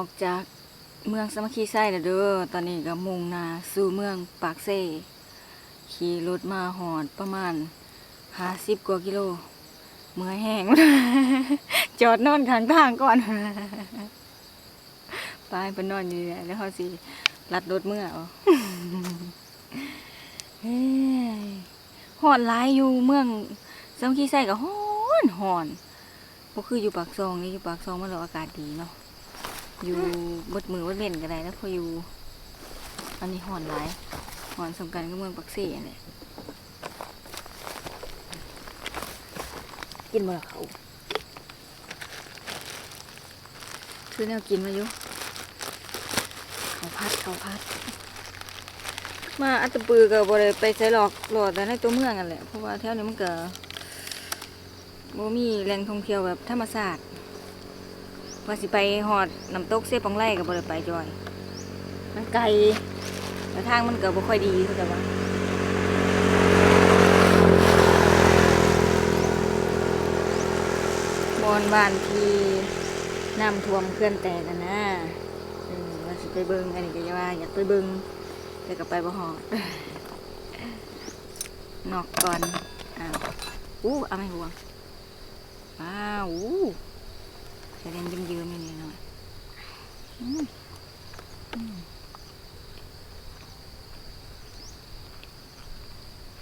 ออกจากเมืองสมัคคีไส้แล้วเด้อ ตอนนี้ก็มุ่งหน้าสู่เมืองปากเซ่ขี่รถมาหอดประมาณห้าสิบกว่ากิโล เมื่อยแห้ง จอดนอนข้างทางก่อนไปไปนอนอยู่แล้วเขาสิลัดรถเมื่อยหอนหลายอยู่เมืองสมัคคีไส้ก็หอนหอนบ่คืออยู่ปากซองนี่อยู่ปากซองมันเราอากาศดีเนาะ อยู่บดมือวัดเล่นก็ได้แล้วพออยู่ อันนี้หอนหลายหอนสำคัญก็เมืองปักเซ่เนี่ยกินบ่ละเขาคือแนวกินมาอยู่เขาพัดเขาพัด มาอัตปือก็บ่ได้ไปใส่หลอกหลอดแต่ในตัวเมืองกันแหละเพราะว่าแถวนี้มันเก็บ่มีแหล่งท่องเที่ยวแบบธรรมชาสติ ว่าสิไปหอดน้ำตกเสียปองไร่กับบริไปจอย มันไกลแต่ทางมันเก็บ่ค่อยดีเข้าใจว่บอนบ้านที่น้ำท่วมเคลื่อนแตกกันนะอืมว่าสิไปเบิงอันนี้ก็จะว่า อยากไปเบิงแต่ก็ไปบ่หอดนอกก่อนอ้าวอู้เอาไม่ห่วงว้าวอู้ จะเล่นยืมๆนี่หน่อยอืมอืม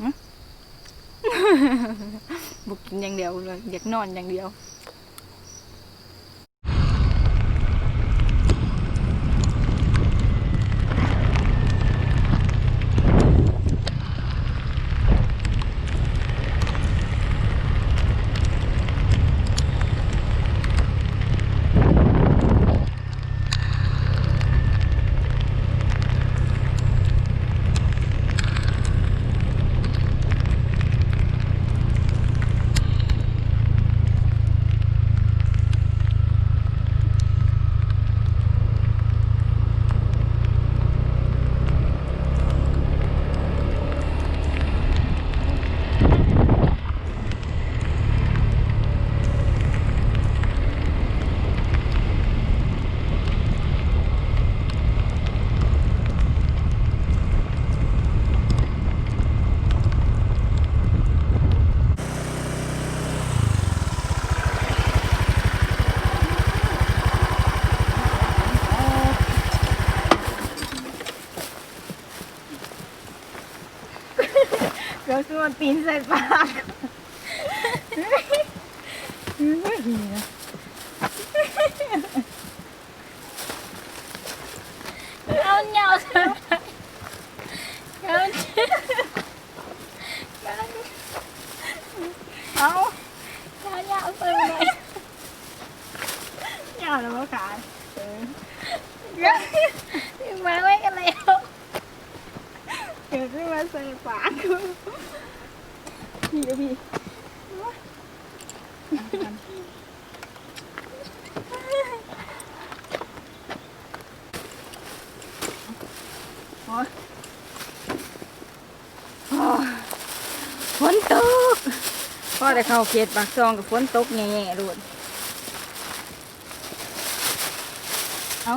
ฮะบุกกินอย่างเดียวเลยอยากนอนอย่างเดียว เดี๋ยวส่วนใส่ปากเอาเหนียวใส่ปากเอาเอาเอาเหนียวใส่ไปเหนียวแล้วก็ขายเออถึงมาไว้กันแล้วเกิดขึ้นมาใส่ปาก พี่เดี๋ยวพี่ฝนตกพ่อแต่เข้าเขตปากซองกับฝนตกแง่ๆรวดเอ้า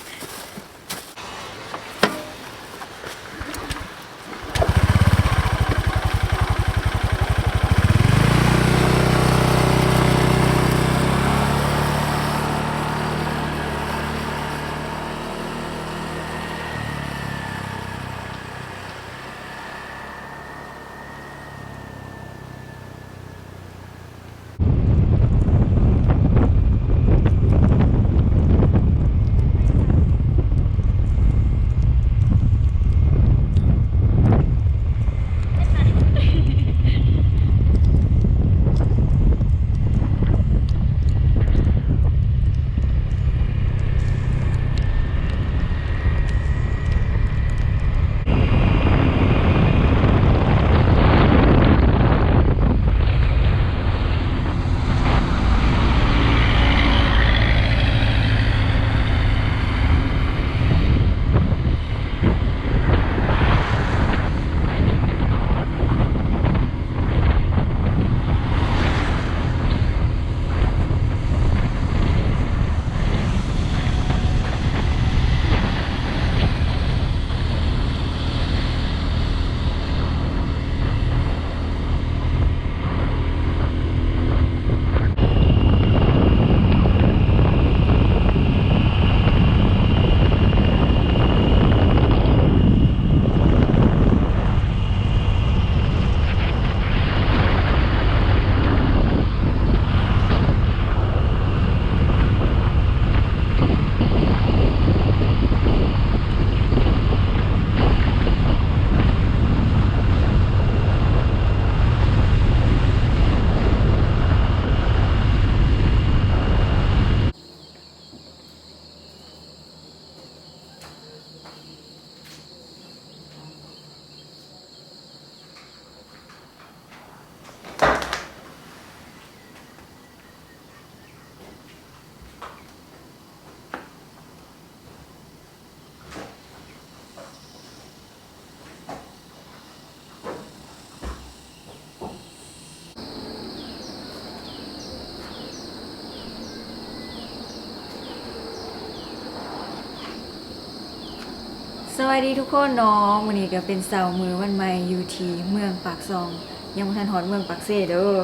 วัสดีทุกคนน้องวันนี้ก็เป็นเสาร์มือวันใหม่อยู่ที่เมืองปากซอง ยังไม่ทันหอดเมืองปากเซ่เด้อ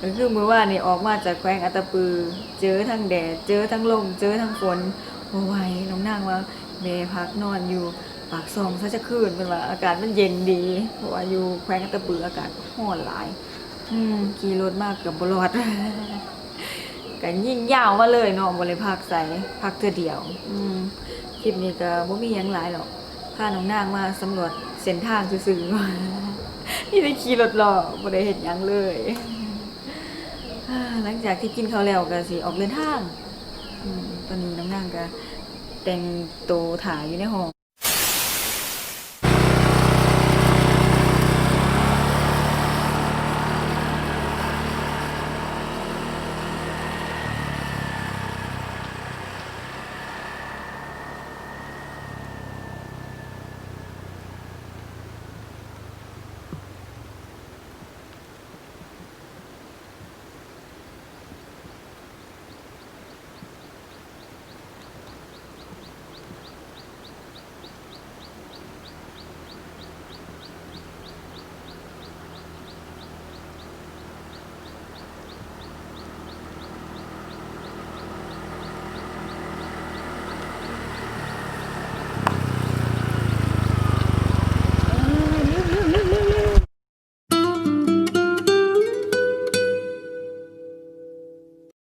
ก็คือมือว่านนี่ออกมาจากแขวงอัตปือ เจอทั้งแดด เจอทั้งลม เจอทั้งฝนโอ้ยน้องนางว่าเมพักนอนอยู่ปากซองซะจะคืนเป็นว่าอากาศมันเย็นดีเพราะว่าอยู่แขวงอัตปืออากาศร้อนหลาย อืมขี่รถมากเกือบบรอด กันยิ่งยาวมาเลยเนาะบ่เลยพักใส่พักเทื่อเดียว อืมคลิปนี้ก็บ่มีหยังหลายหรอกพาน้องนางมาสำรวจเส้นทางซื่อๆนี่ได้ขี่รถรอบ่ได้เฮ็ดหยังเลยหลังจากที่กินข้าวแล้วก็สิออกเดินทางอตอนนี้น้องนางก็แต่งตัวถ่ายอยู่ในห้อง